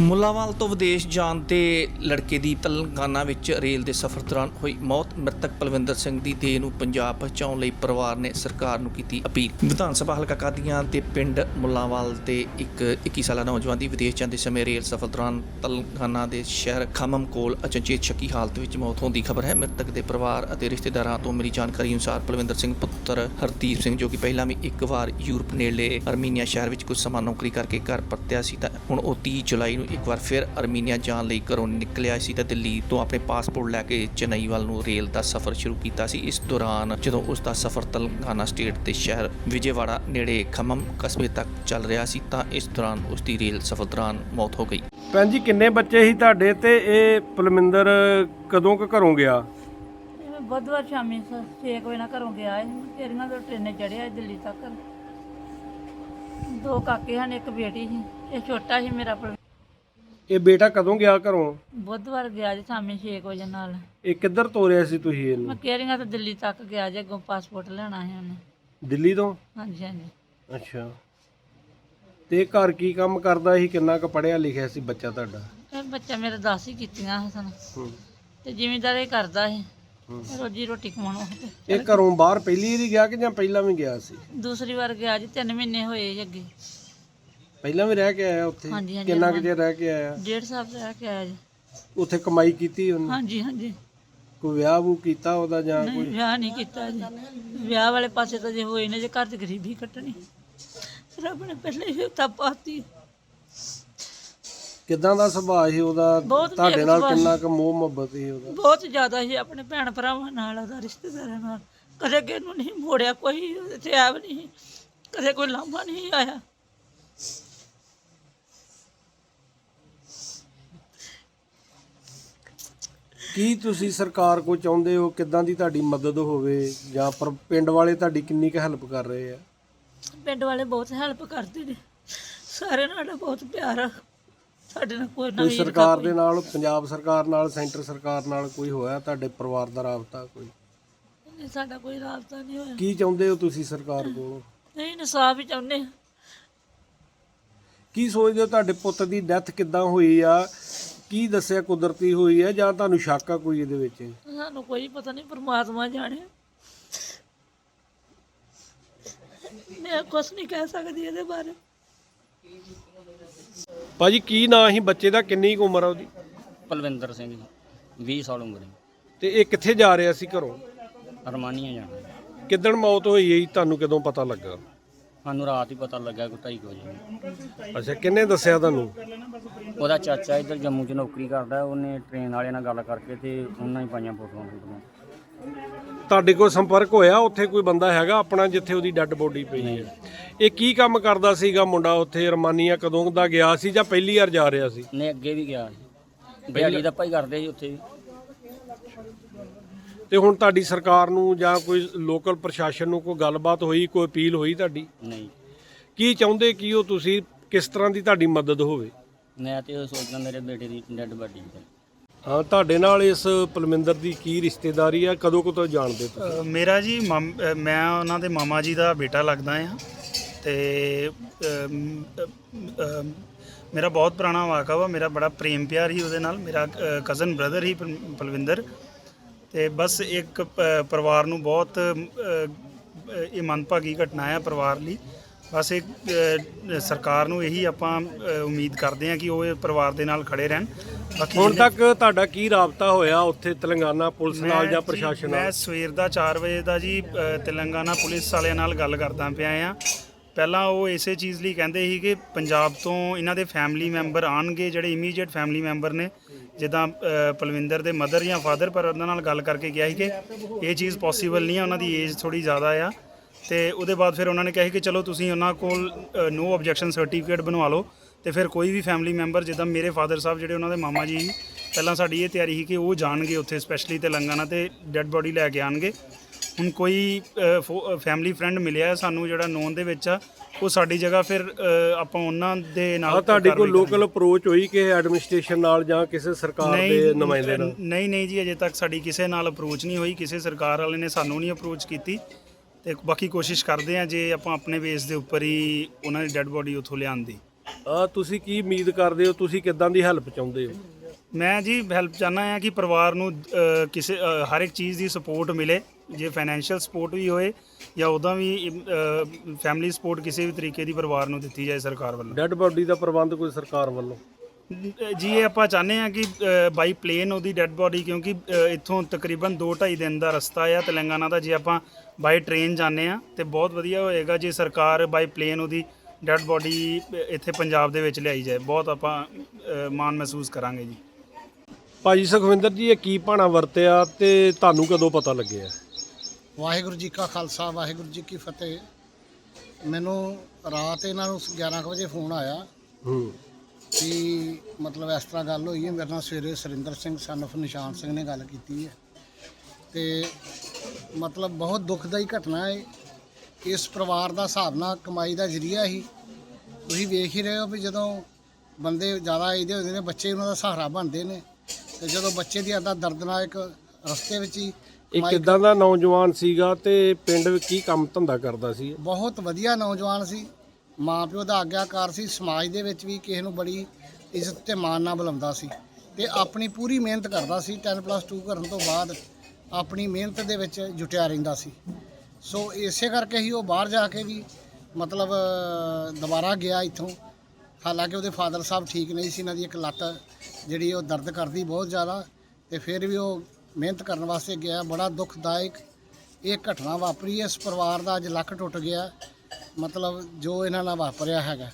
ਮੁੱਲਾਵਾਲ ਤੋਂ ਵਿਦੇਸ਼ ਜਾਣ ਤੇ ਲੜਕੇ ਦੀ ਤਲੰਗਾਨਾ ਵਿੱਚ ਰੇਲ ਦੇ ਸਫ਼ਰ ਦੌਰਾਨ ਹੋਈ ਮੌਤ। ਮ੍ਰਿਤਕ ਪਲਵਿੰਦਰ ਸਿੰਘ ਦੀ ਦੇਹ ਨੂੰ ਪੰਜਾਬ ਪਹੁੰਚਾਉਣ ਲਈ ਪਰਿਵਾਰ ਨੇ ਸਰਕਾਰ ਨੂੰ ਕੀਤੀ ਅਪੀਲ। ਵਿਧਾਨ ਸਭਾ ਹਲਕਾ ਕਾਦੀਆਂ ਦੇ ਪਿੰਡ ਮੁੱਲਾਵਾਲ ਦੇ ਇੱਕ 21 ਸਾਲਾ ਨੌਜਵਾਨ ਦੀ ਵਿਦੇਸ਼ ਜਾਂਦੇ ਸਮੇਂ ਰੇਲ ਸਫ਼ਰ ਦੌਰਾਨ ਤਲੰਗਾਨਾ ਦੇ ਸ਼ਹਿਰ ਖਮਮ ਕੋਲ ਅਚਨਚੇਤ ਸ਼ੱਕੀ ਹਾਲਤ ਵਿੱਚ ਮੌਤ ਹੋਣ ਦੀ ਖਬਰ ਹੈ। ਮ੍ਰਿਤਕ ਦੇ ਪਰਿਵਾਰ ਅਤੇ ਰਿਸ਼ਤੇਦਾਰਾਂ ਤੋਂ ਮਿਲੀ ਜਾਣਕਾਰੀ ਅਨੁਸਾਰ ਪਲਵਿੰਦਰ ਸਿੰਘ ਪੁੱਤਰ ਹਰਦੀਪ ਸਿੰਘ, ਜੋ ਕਿ ਪਹਿਲਾਂ ਵੀ ਇੱਕ ਵਾਰ ਯੂਰਪ ਨੇੜੇ ਅਰਮੀਨੀਆ ਸ਼ਹਿਰ ਵਿੱਚ ਕੁਝ ਸਮਾਂ ਨੌਕਰੀ ਕਰਕੇ ਘਰ ਪਰਤਿਆ ਸੀ, ਤਾਂ ਹੁਣ ਉਹ 30 ਜੁਲਾਈ ਨੂੰ ਇੱਕ ਵਾਰ ਫਿਰ ਅਰਮੀਨੀਆ ਜਾਣ ਲਈ ਘਰੋਂ ਨਿਕਲਿਆ ਸੀ ਤਾਂ ਦਿੱਲੀ ਤੋਂ ਆਪਣੇ ਪਾਸਪੋਰਟ ਲੈ ਕੇ ਚੇਨਈ ਵੱਲ ਨੂੰ ਰੇਲ ਦਾ ਸਫ਼ਰ ਸ਼ੁਰੂ ਕੀਤਾ ਸੀ। ਇਸ ਦੌਰਾਨ ਜਦੋਂ ਉਸ ਦਾ ਸਫ਼ਰ ਤੇਲੰਗਾਨਾ ਸਟੇਟ ਦੇ ਸ਼ਹਿਰ ਵਿਜੇਵਾੜਾ ਨੇੜੇ ਖਮਮ ਕਸਬੇ ਤੱਕ ਚੱਲ ਰਿਹਾ ਸੀ ਤਾਂ ਇਸ ਦੌਰਾਨ ਉਸ ਦੀ ਰੇਲ ਸਫ਼ਰ ਦੌਰਾਨ ਮੌਤ ਹੋ ਗਈ। ਭੈਣ ਜੀ ਕਿੰਨੇ ਬੱਚੇ ਸੀ ਤੁਹਾਡੇ ਤੇ? ਇਹ ਪਲਮਿੰਦਰ ਕਦੋਂ ਕੁ ਘਰੋਂ ਗਿਆ? ਮੈਂ ਬੁੱਧਵਾਰ ਸ਼ਾਮੀ 6 ਵਜੇ ਨਾਲ ਘਰੋਂ ਗਿਆ ਹੈ ਤੇਰੀਆਂ ਤੋਂ ਟ੍ਰੇਨੇ ਚੜਿਆ ਦਿੱਲੀ ਤੱਕ। ਦੋ ਕਾਕੇ ਹਨ ਇੱਕ ਬੇਟੀ ਸੀ। ਇਹ ਛੋਟਾ ਸੀ ਮੇਰਾ ਭਰਾ। ਇਹ ਬੇਟਾ ਕਦੋਂ ਗਿਆ ਘਰੋਂ? ਬੁੱਧਵਾਰ ਗਿਆ ਜੀ ਸ਼ਾਮੀ 6 ਵਜੇ ਨਾਲ। ਇਹ ਕਿੱਧਰ ਤੋਰਿਆ ਸੀ ਤੁਸੀਂ ਮੈਂ ਇਹਨੂੰ ਕੇਰੀਆਂ ਤੋਂ ਦਿੱਲੀ ਤੱਕ ਗਿਆ ਜੇ ਅੱਗੋਂ ਪਾਸਪੋਰਟ ਲੈਣਾ ਸੀ ਉਹਨੇ। ਦਿੱਲੀ ਤੋਂ? ਹਾਂਜੀ ਹਾਂਜੀ। ਅੱਛਾ। ਤੇ ਘਰ ਕੀ ਕੰਮ ਕਰਦਾ ਸੀ? ਕਿੰਨਾ ਕੁ ਪੜਿਆ ਲਿਖਿਆ ਸੀ ਬੱਚਾ ਤੁਹਾਡਾ? ਇਹ ਬੱਚਾ ਮੇਰੇ ਦਸ ਹੀ ਕੀਤੀਆਂ ਹਸਨ ਹੂੰ। ਤੇ ਜ਼ਿਮੀਂਦਾਰੀ ਕਰਦਾ ਸੀ। ਹੂੰ। ਰੋਜੀ ਰੋਟੀ ਕਮਾਉਣ ਇਹ ਘਰੋਂ ਬਾਹਰ ਪਹਿਲੀ ਵਾਰੀ ਗਿਆ ਕਿ ਜਾਂ ਪਹਿਲਾਂ ਵੀ ਗਿਆ ਸੀ? ਦੂਸਰੀ ਵਾਰ ਗਿਆ ਜੀ 3 ਮਹੀਨੇ ਹੋਏ ਜੀ ਅੱਗੇ। ਪਹਿਲਾਂ ਵੀ ਰਹਿ ਕੇ ਆਇਆ ਉੱਥੇ? ਹਾਂਜੀ, ਹਾਂਜੀ, ਕਿੰਨਾ ਕੁ ਚਿਰ ਰਹਿ ਕੇ ਆਇਆ? ਡੇਢ ਸਾਲ ਰਹਿ ਕੇ ਆਇਆ ਜੀ। ਉੱਥੇ ਕਮਾਈ ਕੀਤੀ ਉਹਨੇ? ਹਾਂਜੀ ਹਾਂਜੀ। ਕੋਈ ਵਿਆਹ ਵੂ ਕੀਤਾ ਉਹਦਾ ਜਾਂ ਨਹੀਂ ਕੋਈ? ਵਿਆਹ ਨਹੀਂ ਕੀਤਾ ਜੀ। ਵਿਆਹ ਵਾਲੇ ਪਾਸੇ ਤਾਂ ਜੇ ਹੋਏ ਨੇ ਜੇ ਘਰ 'ਚ ਗਰੀਬੀ ਕੱਟਣੀ। ਰੱਬ ਨੇ ਪਹਿਲੇ ਹੀ ਤਾਂ ਪਾਤੀ। ਕਿਦਾਂ ਦਾ ਸੁਭਾਅ ਸੀ ਉਹਦਾ? ਬਹੁਤ ਤੁਹਾਡੇ ਨਾਲ ਸੁਭਾਅ ਕਿੰਨਾ ਕੁ ਮੋਹ ਮੁਹੱਬਤ ਸੀ ਉਹਦਾ? ਬਹੁਤ ਜ਼ਿਆਦਾ ਹੀ ਆਪਣੇ ਭੈਣ ਭਰਾਵਾਂ ਨਾਲ ਉਹਦਾ ਰਿਸ਼ਤੇਦਾਰਾਂ ਨਾਲ। ਕਦੇ ਕਿਸੇ ਨੂੰ ਨਹੀਂ ਮੋੜਿਆ ਕੋਈ ਇੱਥੇ ਆਇਆ ਵੀ ਨਹੀਂ ਕਦੇ ਕੋਈ ਲਾਂਭਾ ਨਹੀਂ ਆਇਆ। ਕੀ ਤੁਸੀਂ ਸਰਕਾਰ ਕੋ ਚਾਹੁੰਦੇ ਹੋ ਕਿੱਦਾਂ ਦੀ ਤੁਹਾਡੀ ਮਦਦ ਹੋਵੇ? ਜਾਂ ਪਰ ਪਿੰਡ ਵਾਲੇ ਤੁਹਾਡੀ ਕਿੰਨੀ ਕੁ ਹੈਲਪ ਕਰ ਰਹੇ ਆ? ਪਿੰਡ ਵਾਲੇ ਬਹੁਤ ਹੈਲਪ ਕਰਦੇ ਨੇ। ਸਾਰੇ ਨਾਲ ਬਹੁਤ ਪਿਆਰ ਆ। ਸਾਡੇ ਨਾਲ ਕੋਈ ਨਾ ਕੋਈ ਸਰਕਾਰ ਦੇ ਨਾਲ ਪੰਜਾਬ ਸਰਕਾਰ ਨਾਲ ਸੈਂਟਰ ਸਰਕਾਰ ਨਾਲ ਕੋਈ ਹੋਇਆ ਤੁਹਾਡੇ ਪਰਿਵਾਰ ਦਾ ਰਾਬਤਾ ਕੋਈ? ਸਾਡਾ ਕੋਈ ਰਾਬਤਾ ਨਹੀਂ ਹੋਇਆ। ਕੀ ਚਾਹੁੰਦੇ ਹੋ ਤੁਸੀਂ ਸਰਕਾਰ ਕੋਲੋਂ? ਨਹੀਂ ਇਨਸਾਫ ਹੀ ਚਾਹੁੰਦੇ ਕੀ ਸੋਚਦੇ ਹੋ ਤੁਹਾਡੇ ਪੁੱਤ ਦੀ ਡੈਥ ਕਿੱਦਾਂ ਹੋਈ ਆ? ਕੀ ਦੱਸਿਆ ਕੁਦਰਤੀ ਹੋਈ ਹੈ ਜਾਂ ਤੁਹਾਨੂੰ ਸ਼ੱਕ ਆ ਕੋਈ ਇਹਦੇ ਵਿੱਚ? ਸਾਨੂੰ ਕੋਈ ਪਤਾ ਨਹੀਂ ਪਰਮਾਤਮਾ ਜਾਣੇ। ਮੈਂ ਕੁਛ ਨਹੀਂ ਕਹਿ ਸਕਦੀ ਇਹਦੇ ਬਾਰੇ। ਭਾਜੀ ਕੀ ਨਾਂ ਸੀ ਬੱਚੇ ਦਾ? ਕਿੰਨੀ ਕੁ ਉਮਰ ਆ ਉਹਦੀ? ਪਲਵਿੰਦਰ ਸਿੰਘ ਜੀ 20 ਸਾਲ ਉਮਰ ਹੈ ਤੇ ਇਹ ਕਿੱਥੇ ਜਾ ਰਿਹਾ ਸੀ ਘਰੋਂ? ਅਰਮਾਨੀਆ ਜਾਣਾ ਕਿੱਦਣ ਮੌਤ ਹੋਈ ਹੈ ਤੁਹਾਨੂੰ ਕਦੋਂ ਪਤਾ ਲੱਗਾ? ਸਾਨੂੰ ਰਾਤ ਹੀ ਪਤਾ ਲੱਗਾ ਕੁ ਵਜੇ। ਅੱਛਾ ਕਿੰਨੇ ਦੱਸਿਆ ਤੁਹਾਨੂੰ? ਉਹਦਾ ਚਾਚਾ ਇੱਧਰ ਜੰਮੂ 'ਚ ਨੌਕਰੀ ਕਰਦਾ ਉਹਨੇ ਟ੍ਰੇਨ ਵਾਲਿਆਂ ਨਾਲ ਗੱਲ ਕਰਕੇ ਤੇ ਉਹਨਾਂ ਹੀ ਪਾਈਆਂ ਫੋਟੋਆਂ ਫੋਟੋਆਂ। ਤੁਹਾਡੇ ਕੋਲ ਸੰਪਰਕ ਹੋਇਆ? ਉੱਥੇ ਕੋਈ ਬੰਦਾ ਹੈਗਾ ਆਪਣਾ ਜਿੱਥੇ ਉਹਦੀ ਡੈੱਡ ਬੋਡੀ ਪਈ ਹੈ? ਇਹ ਕੀ ਕੰਮ ਕਰਦਾ ਸੀਗਾ ਮੁੰਡਾ ਉੱਥੇ ਰਮਾਨੀਆ ਕਦੋਂ ਦਾ ਗਿਆ ਸੀ ਜਾਂ ਪਹਿਲੀ ਵਾਰ ਜਾ ਰਿਹਾ ਸੀ? ਨੇ ਅੱਗੇ ਵੀ ਗਿਆ ਸੀ। ਦਾ ਭਾਈ ਕਰਦੇ ਸੀ ਉੱਥੇ। ਵੀ ਤੇ ਹੁਣ ਤੁਹਾਡੀ ਸਰਕਾਰ ਨੂੰ ਜਾਂ ਕੋਈ ਲੋਕਲ ਪ੍ਰਸ਼ਾਸਨ ਨੂੰ ਕੋਈ ਗੱਲਬਾਤ ਹੋਈ ਕੋਈ ਅਪੀਲ ਹੋਈ ਤੁਹਾਡੀ? ਨਹੀਂ। ਕੀ ਚਾਹੁੰਦੇ ਕੀ ਉਹ ਤੁਸੀਂ ਕਿਸ ਤਰ੍ਹਾਂ ਦੀ ਤੁਹਾਡੀ ਮਦਦ ਹੋਵੇ? ਮੈਂ ਤੇ ਉਹ ਸੋਚਦਾ ਮੇਰੇ ਬੇਟੇ ਦੀ ਡੈਡ ਬਾਡੀ ਹੈ ਹਾਂ ਤੁਹਾਡੇ ਨਾਲ ਇਸ ਪਲਮਿੰਦਰ ਦੀ ਕੀ ਰਿਸ਼ਤੇਦਾਰੀ ਆ? ਕਦੋਂ ਕਦੋਂ ਜਾਣਦੇ ਤੁਸੀਂ? ਅ, ਮੇਰਾ ਜੀ ਮਾਮ- ਅ, ਮੈਂ ਉਹਨਾਂ ਦੇ ਮਾਮਾ ਜੀ ਦਾ ਬੇਟਾ ਲੱਗਦਾ ਆ। ਤੇ ਅਮ, ਮੇਰਾ ਬਹੁਤ ਪੁਰਾਣਾ ਵਾਕਾ ਵਾ ਮੇਰਾ ਬੜਾ ਪ੍ਰੇਮ ਪਿਆਰ ਹੀ ਉਹਦੇ ਨਾਲ ਮੇਰਾ ਕਜ਼ਨ ਬ੍ਰਦਰ ਹੀ ਪਲ- ਪਲਵਿੰਦਰ। ਤੇ ਬਸ ਇੱਕ ਪਰਿਵਾਰ ਨੂੰ ਬਹੁਤ ਇਹ ਮੰਦਭਾਗੀ ਘਟਨਾ ਹੈ ਪਰਿਵਾਰ ਲਈ। ਬਸ ਇੱਕ ਅ, ਸਰਕਾਰ ਨੂੰ ਇਹੀ ਆਪਾਂ ਉਮੀਦ ਕਰਦੇ ਹਾਂ ਕਿ ਉਹ ਇਹ ਪਰਿਵਾਰ ਦੇ ਨਾਲ ਖੜੇ ਰਹਿਣ। ਬਾਕੀ ਹੁਣ ਤੱਕ ਤੁਹਾਡਾ ਕੀ ਰਾਬਤਾ ਹੋਇਆ ਉੱਥੇ ਤੇਲੰਗਾਨਾ ਪੁਲਿਸ ਨਾਲ ਮੈਂ ਜਾਂ ਪ੍ਰਸ਼ਾਸਨ ਮੈਂ ਨਾਲ? ਸਵੇਰ ਦਾ 4 ਵਜੇ ਦਾ ਜੀ ਤੇਲੰਗਾਨਾ ਪੁਲਿਸ ਵਾਲਿਆਂ ਨਾਲ ਗੱਲ ਕਰਦਾ ਪਿਆ ਆ। ਪਹਿਲਾਂ ਉਹ ਇਸੇ ਚੀਜ਼ ਲਈ ਕਹਿੰਦੇ ਸੀ ਕਿ ਪੰਜਾਬ ਤੋਂ ਇਹਨਾਂ ਦੇ ਫੈਮਿਲੀ ਮੈਂਬਰ ਆਣਗੇ ਜਿਹੜੇ ਇਮੀਡੀਏਟ ਫੈਮਿਲੀ ਮੈਂਬਰ ਨੇ। ਜਿੱਦਾਂ ਪਲਵਿੰਦਰ ਦੇ ਮਦਰ ਜਾਂ ਫਾਦਰ ਪਰ ਉਹਨਾਂ ਨਾਲ ਗੱਲ ਕਰਕੇ ਕਿਹਾ ਸੀ ਕਿ ਇਹ ਚੀਜ਼ ਪੋਸੀਬਲ ਨਹੀਂ ਆ ਉਹਨਾਂ ਦੀ ਏਜ ਥੋੜੀ ਜ਼ਿਆਦਾ ਆ। ਤੇ ਉਹਦੇ ਬਾਅਦ ਫਿਰ ਉਹਨਾਂ ਨੇ ਕਿਹਾ ਸੀ ਕਿ ਚਲੋ ਤੁਸੀਂ ਉਹਨਾਂ ਕੋਲ ਨੋ ਆਬਜੈਕਸ਼ਨ ਸਰਟੀਫਿਕੇਟ ਬਣਵਾ ਲਓ। ਤੇ ਫਿਰ ਕੋਈ ਵੀ ਫੈਮਿਲੀ ਮੈਂਬਰ ਜਿੱਦਾਂ ਮੇਰੇ ਫਾਦਰ ਸਾਹਿਬ ਜਿਹੜੇ ਉਹਨਾਂ ਦੇ ਮਾਮਾ ਜੀ ਸੀ, ਪਹਿਲਾਂ ਸਾਡੀ ਇਹ ਤਿਆਰੀ ਸੀ ਕਿ ਉਹ ਜਾਣਗੇ ਉੱਥੇ ਸਪੈਸ਼ਲੀ ਤੇਲੰਗਾਨਾ ਤੇ ਡੈੱਡ ਬੋਡੀ ਲੈ ਕੇ ਆਣਗੇ। ਹੁਣ ਕੋਈ ਫੈਮਿਲੀ ਫਰੈਂਡ ਮਿਲਿਆ ਸਾਨੂੰ ਜਿਹੜਾ ਨੋਨ ਦੇ ਵਿੱਚ ਆ ਉਹ ਸਾਡੀ ਜਗ੍ਹਾ ਫਿਰ ਅ, ਆਪਾਂ ਉਹਨਾਂ ਦੇ ਨਾਲ ਆ ਤੁਹਾਡੇ ਕੋਲ ਕਾਰਵਾਈ ਲੋਕਲ ਅਪਰੋਚ ਹੋਈ ਕਿ ਐਡਮਿਨਿਸਟ੍ਰੇਸ਼ਨ ਨਾਲ ਜਾਂ ਕਿਸੇ ਸਰਕਾਰ ਦੇ ਨੁਮਾਇੰਦੇ ਨਾਲ? ਨਹੀਂ ਨਹੀਂ ਜੀ ਅਜੇ ਤੱਕ ਸਾਡੀ ਕਿਸੇ ਨਾਲ ਅਪਰੋਚ ਨਹੀਂ ਹੋਈ ਕਿਸੇ ਸਰਕਾਰ ਵਾਲੇ ਨੇ ਸਾਨੂੰ ਨਹੀਂ ਅਪਰੋਚ ਕੀਤੀ। ਤੇ ਬਾਕੀ ਕੋਸ਼ਿਸ਼ ਕਰਦੇ ਆ ਜੇ ਆਪਾਂ ਆਪਣੇ ਬੇਸ ਦੇ ਉੱਪਰ ਹੀ ਉਹਨਾਂ ਦੀ ਡੈੱਡ ਬੋਡੀ ਉੱਥੋਂ ਲਿਆਉਣ ਦੀ। ਅਹ ਤੁਸੀਂ ਕੀ ਉਮੀਦ ਕਰਦੇ ਹੋ? ਤੁਸੀਂ ਕਿੱਦਾਂ ਦੀ ਹੈਲਪ ਚਾਹੁੰਦੇ ਹੋ? ਮੈਂ ਜੀ ਹੈਲਪ ਚਾਹਨਾ ਹਾਂ ਕਿ ਪਰਿਵਾਰ ਨੂੰ ਅ, ਕਿਸੇ ਅ, ਹਰ ਇੱਕ ਚੀਜ਼ ਦੀ ਸਪੋਰਟ ਮਿਲੇ। ਜੇ ਫਾਈਨੈਂਸ਼ੀਅਲ ਸਪੋਰਟ ਵੀ ਹੋਏ ਜਾਂ ਉਹਦਾ ਵੀ ਫੈਮਿਲੀ ਸਪੋਰਟ ਕਿਸੇ ਵੀ ਤਰੀਕੇ ਦੀ ਪਰਿਵਾਰ ਨੂੰ ਦਿੱਤੀ ਜਾਏ ਸਰਕਾਰ ਵੱਲੋਂ। ਡੈੱਡ ਬੋਡੀ ਦਾ ਪ੍ਰਬੰਧ ਕੋਈ ਸਰਕਾਰ ਵੱਲੋਂ? ਜੀ ਇਹ ਆਪਾਂ ਚਾਹੁੰਦੇ ਹਾਂ ਕਿ ਬਾਈ ਪਲੇਨ ਉਹਦੀ ਡੈੱਡ ਬੋਡੀ ਕਿਉਂਕਿ ਇੱਥੋਂ ਤਕਰੀਬਨ 2-2.5 ਦਿਨ ਦਾ ਰਸਤਾ ਆ ਤੇਲੰਗਾਨਾ ਦਾ ਜੇ ਆਪਾਂ ਬਾਈ ਟ੍ਰੇਨ ਜਾਂਦੇ ਆ ਤੇ ਬਹੁਤ ਵਧੀਆ ਹੋਏਗਾ ਜੇ ਸਰਕਾਰ ਬਾਈ ਪਲੇਨ ਉਹਦੀ ਡੈੱਡ ਬੋਡੀ ਇੱਥੇ ਪੰਜਾਬ ਦੇ ਵਿੱਚ ਲਿਆਈ ਜਾਏ। ਬਹੁਤ ਆਪਾਂ ਮਾਣ ਮਹਿਸੂਸ ਕਰਾਂਗੇ ਜੀ। ਭਾਜੀ ਸੁਖਵਿੰਦਰ ਜੀ ਇਹ ਕੀ ਭਾਣਾ ਵਰਤਿਆ ਤੇ ਤੁਹਾਨੂੰ ਕਦੋਂ ਪਤਾ ਲੱਗਿਆ? ਵਾਹਿਗੁਰੂ ਜੀ ਕਾ ਖਾਲਸਾ ਵਾਹਿਗੁਰੂ ਜੀ ਕੀ ਫਤਿਹ। ਮੈਨੂੰ ਰਾਤ ਇਹਨਾਂ ਨੂੰ 11 ਕੁ ਵਜੇ ਫੋਨ ਆਇਆ ਹੂੰ। ਕਿ ਮਤਲਬ ਇਸ ਤਰ੍ਹਾਂ ਗੱਲ ਹੋਈ ਹੈ ਮੇਰੇ ਨਾਲ ਸਵੇਰੇ ਸੁਰਿੰਦਰ ਸਿੰਘ ਸਨ of ਨਿਸ਼ਾਨ ਸਿੰਘ ਨੇ ਗੱਲ ਕੀਤੀ ਹੈ। ਤੇ ਮਤਲਬ ਬਹੁਤ ਦੁਖਦਾਈ ਘਟਨਾ ਹੈ। ਇਸ ਪਰਿਵਾਰ ਦਾ ਹਿਸਾਬ ਨਾਲ ਕਮਾਈ ਦਾ ਜ਼ਰੀਆ ਹੀ ਤੁਸੀਂ ਵੇਖ ਹੀ ਰਹੇ ਹੋ ਵੀ ਜਦੋਂ ਬੰਦੇ ਜ਼ਿਆਦਾ ਇਹਦੇ ਹੁੰਦੇ ਨੇ ਬੱਚੇ ਉਹਨਾਂ ਦਾ ਸਹਾਰਾ ਬਣਦੇ ਨੇ। ਤੇ ਜਦੋਂ ਬੱਚੇ ਦੀ ਆਦਾ ਦਰਦਨਾਕ ਰਸਤੇ ਵਿੱਚ ਹੀ ਇਹ ਕਿੱਦਾਂ ਦਾ ਨੌਜਵਾਨ ਸੀਗਾ ਤੇ ਪਿੰਡ ਵਿੱਚ ਕੀ ਕੰਮ ਧੰਦਾ ਕਰਦਾ ਸੀ? ਬਹੁਤ ਵਧੀਆ ਨੌਜਵਾਨ ਸੀ। ਮਾਂ ਪਿਓ ਦਾ ਆਗਿਆਕਾਰ ਸੀ। ਸਮਾਜ ਦੇ ਵਿੱਚ ਵੀ ਕਿਸੇ ਨੂੰ ਬੜੀ ਇੱਜ਼ਤ ਤੇ ਮਾਣ ਨਾਲ ਬੁਲਾਉਂਦਾ ਸੀ ਤੇ ਆਪਣੀ ਪੂਰੀ ਮਿਹਨਤ ਕਰਦਾ ਸੀ। 10+2 ਕਰਨ ਤੋਂ ਬਾਅਦ ਆਪਣੀ ਮਿਹਨਤ ਦੇ ਵਿੱਚ ਜੁਟਿਆ ਰਹਿੰਦਾ ਸੀ। ਸੋ ਇਸੇ ਕਰਕੇ ਹੀ ਉਹ ਬਾਹਰ ਜਾ ਕੇ ਵੀ ਮਤਲਬ ਦੁਬਾਰਾ ਗਿਆ ਇੱਥੋਂ। ਹਾਲਾਂਕਿ ਉਹਦੇ ਫਾਦਰ ਸਾਹਿਬ ਠੀਕ ਨਹੀਂ ਸੀ। ਇਹਨਾਂ ਦੀ ਇੱਕ ਲੱਤ ਜਿਹੜੀ ਉਹ ਦਰਦ ਕਰਦੀ ਬਹੁਤ ਜ਼ਿਆਦਾ ਤੇ ਫਿਰ ਵੀ ਉਹ ਮਿਹਨਤ ਕਰਨ ਵਾਸਤੇ ਗਿਆ, ਬੜਾ ਦੁਖਦਾਇਕ ਇਹ ਘਟਨਾ ਵਾਪਰੀ ਹੈ। ਇਸ ਪਰਿਵਾਰ ਦਾ ਅੱਜ ਲੱਕ ਟੁੱਟ ਗਿਆ ਮਤਲਬ ਜੋ ਇਹਨਾਂ ਨਾਲ ਵਾਪਰਿਆ ਹੈਗਾ